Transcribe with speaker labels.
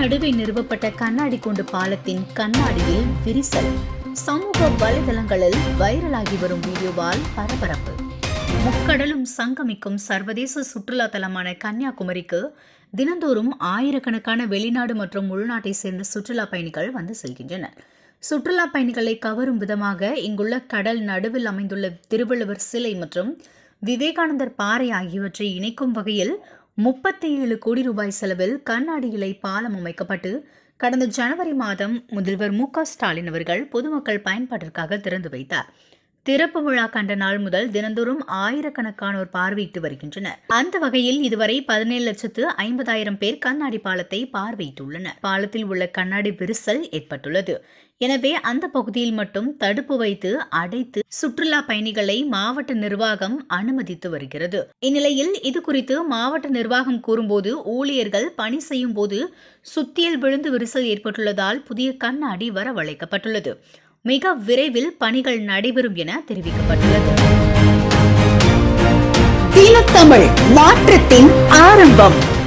Speaker 1: நடுவே நிறுவப்பட்ட கண்ணாடி கொண்டு பாலத்தின் கண்ணாடியில் விரிசல். சமூக வலைதளங்களில் வைரலாகி வரும் வீடியோவால் பரபரப்பு. முக்கடலும் சங்கமிக்கும் சர்வதேச சுற்றுலா தலமான கன்னியாகுமரிக்கு தினந்தோறும் ஆயிரக்கணக்கான வெளிநாடு மற்றும் உள்நாட்டை சேர்ந்த சுற்றுலா பயணிகள் வந்து செல்கின்றனர். சுற்றுலா பயணிகளை கவரும் விதமாக இங்குள்ள கடல் நடுவில் அமைந்துள்ள திருவள்ளுவர் சிலை மற்றும் விவேகானந்தர் பாறை ஆகியவற்றை இணைக்கும் வகையில் முப்பத்தி ஏழு கோடி ரூபாய் செலவில் கண்ணாடி இலை பாலம் அமைக்கப்பட்டு கடந்த ஜனவரி மாதம் முதல்வர் மு ஸ்டாலின் அவர்கள் பொதுமக்கள் பயன்பாட்டிற்காக திறந்து வைத்தார். திறப்பு விழா கண்ட நாள் முதல் தினந்தோறும் ஆயிரக்கணக்கானோர் பார்வையிட்டு வருகின்றனர். அந்த வகையில் இதுவரை பதினேழு லட்சத்து ஐம்பதாயிரம் பேர் கண்ணாடி பாலத்தை பார்வையிட்டுள்ளனர். பாலத்தில் உள்ள கண்ணாடி விரிசல் ஏற்பட்டுள்ளது. எனவே அந்த பகுதியில் மட்டும் தடுப்பு வைத்து அடைத்து சுற்றுலா பயணிகளை மாவட்ட நிர்வாகம் அனுமதித்து வருகிறது. இந்நிலையில் இது குறித்து மாவட்ட நிர்வாகம் கூறும்போது ஊழியர்கள் பணி செய்யும் போது சுத்தியல் விழுந்து விரிசல் ஏற்பட்டுள்ளதால் புதிய கண்ணாடி வரவழைக்கப்பட்டுள்ளது. மிக விரைவில் பணிகள் நடைபெறும் என தெரிவிக்கப்பட்டுள்ளது.
Speaker 2: தீனத்தமிழ் மாற்றத்தின் ஆரம்பம்.